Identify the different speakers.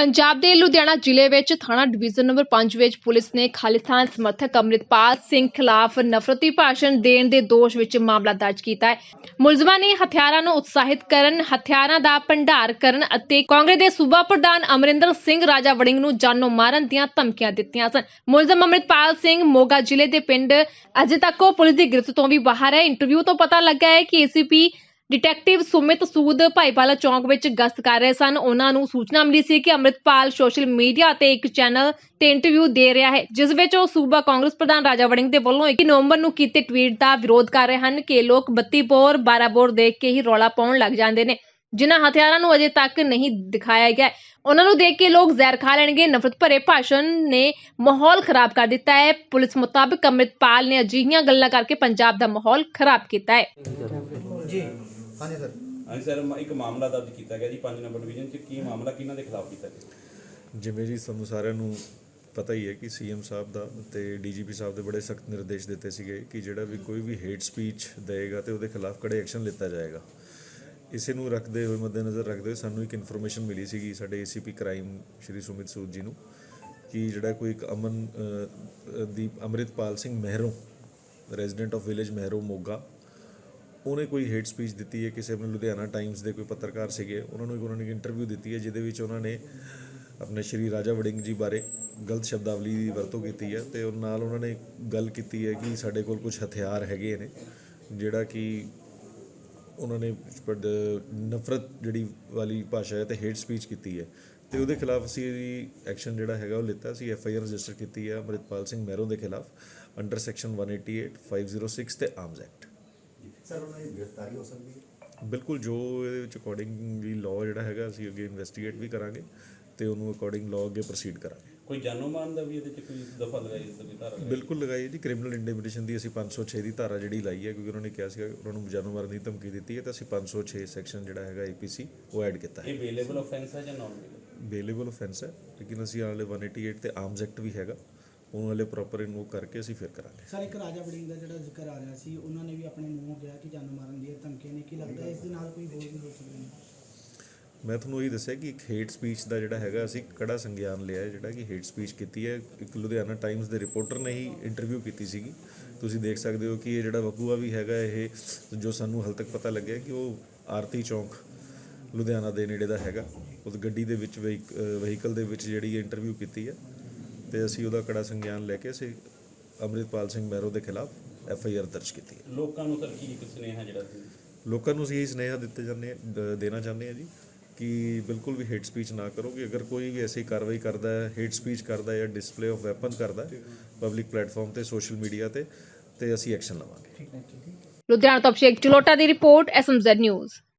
Speaker 1: ਪੰਜਾਬ ਦੇ ਲੁਧਿਆਣਾ ਜ਼ਿਲ੍ਹੇ ਵਿੱਚ ਥਾਣਾ ਡਿਵੀਜ਼ਨ ਨੰਬਰ 5 ਵਿੱਚ ਪੁਲਿਸ ਨੇ ਖਾਲਿਸਤਾਨ ਸਮਰਥਕ ਅੰਮ੍ਰਿਤਪਾਲ ਸਿੰਘ ਖਿਲਾਫ ਨਫ਼ਰਤੀ ਭਾਸ਼ਣ ਦੇਣ ਦੇ ਦੋਸ਼ ਵਿੱਚ ਮਾਮਲਾ ਦਰਜ ਕੀਤਾ ਹੈ। ਮੁਲਜ਼ਮਾਂ ਨੇ ਹਥਿਆਰਾਂ ਨੂੰ ਉਤਸ਼ਾਹਿਤ ਕਰਨ, ਹਥਿਆਰਾਂ ਦਾ ਭੰਡਾਰ ਕਰਨ ਅਤੇ ਕਾਂਗਰਸ ਦੇ ਸੂਬਾ ਪ੍ਰਧਾਨ ਅਮਰਿੰਦਰ ਸਿੰਘ, ਰਾਜਾ ਵੜਿੰਗ ਨੂੰ ਜਾਨੋਂ ਮਾਰਨ ਦੀਆਂ ਧਮਕੀਆਂ ਦਿੱਤੀਆਂ ਸਨ। ਮੁਲਜ਼ਮ ਅੰਮ੍ਰਿਤਪਾਲ ਸਿੰਘ ਮੋਗਾ ਜ਼ਿਲ੍ਹੇ ਦੇ ਪਿੰਡ ਅਜੇ ਤੱਕ ਉਹ ਪੁਲਿਸ ਦੀ ਗ੍ਰਿਫਤ ਤੋਂ ਵੀ ਬਾਹਰ ਹੈ। ਇੰਟਰਵਿਊ ਤੋਂ ਪਤਾ ਲੱਗਾ ਹੈ ਕਿ ਏਸੀਪੀ ਡਿਟੈਕਟਿਵ ਸੁਮਿਤ ਸੂਦ ਭਾਈਵਾਲਾ ਚੌਂਕ ਵਿੱਚ ਗਸ਼ਤ ਕਰ ਰਹੇ ਸਨ। ਉਹਨਾਂ ਨੂੰ ਸੂਚਨਾ ਮਿਲੀ ਸੀ ਕਿ ਅੰਮ੍ਰਿਤਪਾਲ ਸੋਸ਼ਲ ਮੀਡੀਆ ਤੇ ਇੱਕ ਚੈਨਲ ਤੇ ਇੰਟਰਵਿਊ ਦੇ ਰਿਹਾ ਹੈ, ਜਿਸ ਵਿੱਚ ਉਹ ਸੂਬਾ ਕਾਂਗਰਸ ਪ੍ਰਧਾਨ ਰਾਜਾ ਵੜਿੰਗ ਦੇ ਵੱਲੋਂ 1 ਨਵੰਬਰ ਨੂੰ ਕੀਤੇ ਟਵੀਟ ਦਾ ਵਿਰੋਧ ਕਰ ਰਹੇ ਹਨ ਕਿ ਲੋਕ 32 ਬੋਰ 12 ਬੋਰ ਦੇਖ ਕੇ ਹੀ ਰੌਲਾ ਪਾਉਣ ਲੱਗ ਜਾਂਦੇ ਨੇ। ਜਿਨ੍ਹਾਂ ਹਥਿਆਰਾਂ ਨੂੰ ਅਜੇ ਤੱਕ ਨਹੀਂ ਦਿਖਾਇਆ ਗਿਆ ਉਹਨਾਂ ਨੂੰ ਦੇਖ ਕੇ ਲੋਕ ਜ਼ਹਿਰ ਖਾ ਲੈਣਗੇ। ਨਫ਼ਰਤ ਭਰੇ ਭਾਸ਼ਣ ਨੇ ਮਾਹੌਲ ਖਰਾਬ ਕਰ ਦਿੱਤਾ ਹੈ। ਪੁਲਿਸ ਮੁਤਾਬਕ ਅੰਮ੍ਰਿਤਪਾਲ ਨੇ ਅਜਿਹੀਆਂ ਗੱਲਾਂ ਕਰਕੇ ਪੰਜਾਬ ਦਾ ਮਾਹੌਲ ਖਰਾਬ ਕੀਤਾ ਹੈ।
Speaker 2: ਜੀ। ਹਾਂਜੀ ਸਰ।
Speaker 3: ਹਾਂਜੀ ਸਰ ਮ- ਇੱਕ ਮਾਮਲਾ ਦਰਜ ਕੀਤਾ ਗਿਆ ਜੀ 5 ਨੰਬਰ ਡਿਵੀਜ਼ਨ ਚ। ਕੀ ਮਾਮਲਾ ਕਿਹਨਾਂ ਦੇ ਖਿਲਾਫ ਕੀਤਾ ਗਿਆ?
Speaker 4: ਜਿਵੇਂ ਜੀ ਸਾਨੂੰ ਸਾਰਿਆਂ ਨੂੰ ਪਤਾ ਹੀ ਹੈ ਕਿ ਸੀਐਮ ਸਾਹਿਬ ਦਾ ਤੇ ਡੀਜੀਪੀ ਸਾਹਿਬ ਦੇ ਬੜੇ ਸਖਤ ਨਿਰਦੇਸ਼ ਦਿੱਤੇ ਸੀਗੇ ਕਿ ਜਿਹੜਾ ਵੀ ਕੋਈ ਵੀ ਹੇਟ ਸਪੀਚ ਦੇਗਾ ਤੇ ਉਹਦੇ ਖਿਲਾਫ ਕੜੇ ਐਕਸ਼ਨ ਲਿੱਤਾ ਜਾਏਗਾ। ਇਸੇ ਨੂੰ ਰੱਖਦੇ ਹੋਏ ਮੱਦੇਨਜ਼ਰ ਰੱਖਦੇ ਹੋਏ ਸਾਨੂੰ ਇੱਕ ਇਨਫੋਰਮੇਸ਼ਨ ਮਿਲੀ ਸੀਗੀ ਸਾਡੇ ਏਸੀਪੀ ਕ੍ਰਾਈਮ ਸ਼੍ਰੀ ਸੁਮਿਤ ਸੂਦ ਜੀ ਨੂੰ ਕਿ ਜਿਹੜਾ ਕੋਈ ਇੱਕ ਅਮਨ ਅ, ਅ, Deep Amritpal Singh Mehron resident of village Mehron Moga ਉਹਨੇ ਕੋਈ ਹੇਟ ਸਪੀਚ ਦਿੱਤੀ ਹੈ, ਕਿਸੇ ਨੇ ਲੁਧਿਆਣਾ ਟਾਈਮਸ ਦੇ ਕੋਈ ਪੱਤਰਕਾਰ ਸੀਗੇ, ਉਹਨਾਂ ਨੂੰ ਇੱਕ ਉਹਨਾਂ ਨੇ ਇੰਟਰਵਿਊ ਦਿੱਤੀ ਹੈ, ਜਿਹਦੇ ਵਿੱਚ ਉਹਨਾਂ ਨੇ ਆਪਣੇ ਸ਼੍ਰੀ ਰਾਜਾ ਵੜਿੰਗ ਜੀ ਬਾਰੇ ਗਲਤ ਸ਼ਬਦਾਵਲੀ ਦੀ ਵਰਤੋਂ ਕੀਤੀ ਹੈ ਤੇ ਉਹ ਨਾਲ ਉਹਨਾਂ ਨੇ ਗੱਲ ਕੀਤੀ ਹੈ ਕਿ ਸਾਡੇ ਕੋਲ ਕੁਝ ਹਥਿਆਰ ਹੈਗੇ ਨੇ, ਜਿਹੜਾ ਕਿ ਉਹਨਾਂ ਨੇ ਨਫ਼ਰਤ ਜਿਹੜੀ ਵਾਲੀ ਭਾਸ਼ਾ ਹੈ ਤੇ ਹੇਟ ਸਪੀਚ ਕੀਤੀ ਹੈ ਤੇ ਉਹਦੇ ਖਿਲਾਫ ਅਸੀਂ ਐਕਸ਼ਨ ਜਿਹੜਾ ਹੈਗਾ ਉਹ ਲਿੱਤਾ ਸੀ ਐਫ ਆਈ ਆਰ ਰਜਿਸਟਰ ਕੀਤੀ ਹੈ ਅਮਰਿਤਪਾਲ ਸਿੰਘ ਮਹਿਰੋਂ ਦੇ ਖਿਲਾਫ ਅੰਡਰ ਸੈਕਸ਼ਨ 188 506 ਤੇ ਆਰਮਸ ਐਕਟ
Speaker 2: ਸਰ ਉਹਨਾਂ ਦੀ ਗ੍ਰਿਫਤਾਰੀ ਹੋ ਸਕਦੀ ਹੈ?
Speaker 4: ਬਿਲਕੁਲ ਜੋ ਇਹਦੇ ਵਿੱਚ ਅਕੋਰਡਿੰਗਲੀ ਲਾਅ ਜਿਹੜਾ ਹੈਗਾ ਅਸੀਂ ਅੱਗੇ ਇਨਵੈਸਟੀਗੇਟ ਵੀ ਕਰਾਂਗੇ ਤੇ ਉਹਨੂੰ ਅਕੋਰਡਿੰਗ ਲਾਅ ਅੱਗੇ ਪ੍ਰੋਸੀਡ ਕਰਾਂਗੇ।
Speaker 3: ਕੋਈ ਜਾਨੋਂ ਮਾਰਨ ਦਾ ਵੀ ਇਹਦੇ ਚ ਕੋਈ ਦਫਾ ਲਗਾਈ ਇਸ ਦੀ ਧਾਰਾ?
Speaker 4: ਬਿਲਕੁਲ ਲਗਾਈ ਹੈ ਜੀ। ਕ੍ਰਿਮੀਨਲ ਇੰਟੀਮੀਡੇਸ਼ਨ ਦੀ ਅਸੀਂ 506 ਦੀ ਧਾਰਾ ਜਿਹੜੀ ਲਾਈ ਹੈ ਕਿਉਂਕਿ ਉਹਨਾਂ ਨੇ ਕਿਹਾ ਸੀਗਾ ਉਹਨਾਂ ਨੂੰ ਜਾਨੋਂ ਮਾਰਨ ਦੀ ਧਮਕੀ ਦਿੱਤੀ ਹੈ ਤਾਂ ਅਸੀਂ 506 ਸੈਕਸ਼ਨ ਜਿਹੜਾ ਹੈਗਾ ਆਈਪੀਸੀ ਉਹ ਐਡ ਕੀਤਾ ਹੈ।
Speaker 3: ਇਹ ਵੇਲੇਬਲ ਆਫੈਂਸ ਹੈ ਜਾਂ ਨਾਨ
Speaker 4: ਬੇਲੇਬਲ ਆਫੈਂਸ ਹੈ ਲੇਕਿਨ ਅਸੀਂ ਹਾਲੇ 188 ਤੇ ਆਰਮਸ ਐਕਟ ਵੀ ਹੈਗਾ। ਉਹਨੂੰ ਹਾਲੇ ਪ੍ਰੋਪਰ ਇਨਵੋਕ ਕਰਕੇ ਅਸੀਂ ਫਿਰ ਕਰਾਂਗੇ।
Speaker 5: ਸਰ ਇੱਕ ਰਾਜਾ ਵੜਿੰਗ ਦਾ ਜਿਹੜਾ ਜ਼ਿਕਰ ਆ ਰਿਹਾ ਸੀ ਉਹਨਾਂ ਨੇ ਵੀ ਆਪਣੇ ਮੂੰਹੋਂ ਕਿਹਾ ਕਿ ਜਾਨ ਮਾਰਨ ਦੀਆਂ ਧਮਕੀਆਂ ਨੇ ਕੀ ਲੱਗਦਾ ਇਸ ਦੇ ਨਾਲ ਕੋਈ ਹੋਰ ਵੀ ਹੋ ਸਕਦਾ ਹੈ?
Speaker 4: ਮੈਂ ਤੁਹਾਨੂੰ ਇਹ ਦੱਸਿਆ ਕਿ ਇੱਕ ਹੇਟ ਸਪੀਚ ਦਾ ਜਿਹੜਾ ਹੈਗਾ ਅਸੀਂ ਕੜਾ ਸੰਗਿਆਨ ਲਿਆ ਹੈ ਜਿਹੜਾ ਕਿ ਹੇਟ ਸਪੀਚ ਕੀਤੀ ਹੈ। ਇੱਕ ਲੁਧਿਆਣਾ ਟਾਈਮਜ਼ ਦੇ ਰਿਪੋਰਟਰ ਨੇ ਹੀ ਇੰਟਰਵਿਊ ਕੀਤੀ ਸੀਗੀ। ਤੁਸੀਂ ਦੇਖ ਸਕਦੇ ਹੋ ਕਿ ਇਹ ਜਿਹੜਾ ਵਕੂਆ ਵੀ ਹੈਗਾ ਇਹ ਜੋ ਸਾਨੂੰ ਹਾਲ ਤੱਕ ਪਤਾ ਲੱਗਿਆ ਕਿ ਉਹ ਆਰਤੀ ਚੌਂਕ ਲੁਧਿਆਣਾ ਦੇ ਨੇੜੇ ਦਾ ਹੈਗਾ। ਉਹ ਗੱਡੀ ਦੇ ਵਿੱਚ ਵਹੀਕਲ ਦੇ ਵਿੱਚ ਜਿਹੜੀ ਇੰਟਰਵਿਊ ਕੀਤੀ ਹੈ। ਤੇ ਅਸੀਂ ਉਹਦਾ ਕੜਾ ਸੰਗਿਆਨ ਲੈ ਕੇ ਅਸੀਂ ਅੰਮ੍ਰਿਤਪਾਲ ਸਿੰਘ ਮਹਿਰੋ ਦੇ ਖਿਲਾਫ ਐਫ ਆਈ ਆਰ ਦਰਜ ਕੀਤੀ ਹੈ।
Speaker 3: ਲੋਕਾਂ ਨੂੰ ਸਰ ਕੀ ਇੱਕ ਸੁਨੇਹਾ ਜਿਹੜਾ
Speaker 4: ਲੋਕਾਂ ਨੂੰ ਅਸੀਂ ਇਹ ਸੁਨੇਹਾ ਦਿੱਤੇ ਜਾਂਦੇ ਦੇਣਾ ਚਾਹੁੰਦੇ ਹਾਂ ਜੀ ਕਿ ਬਿਲਕੁਲ ਵੀ ਹੇਟ ਸਪੀਚ ਨਾ ਕਰੋ ਕਿ ਅਗਰ ਕੋਈ ਵੀ ਐਸੀ ਕਾਰਵਾਈ ਕਰਦਾ ਹੈ ਹੇਟ ਸਪੀਚ ਕਰਦਾ ਹੈ ਜਾਂ ਡਿਸਪਲੇ ਆਫ ਵੈਪਨ ਕਰਦਾ ਹੈ ਪਬਲਿਕ ਪਲੇਟਫਾਰਮ ਤੇ ਸੋਸ਼ਲ ਮੀਡੀਆ ਤੇ ਤੇ ਅਸੀਂ ਐਕਸ਼ਨ ਲਵਾਂਗੇ।
Speaker 1: ਲੁਧਿਆਣਾ ਤੋਂ ਅਭਿਸ਼ੇਕ ਚਲੋਟਾ ਦੀ ਰਿਪੋਰਟ ਐਸਐਮਜ਼ੈਡ ਨਿਊਜ਼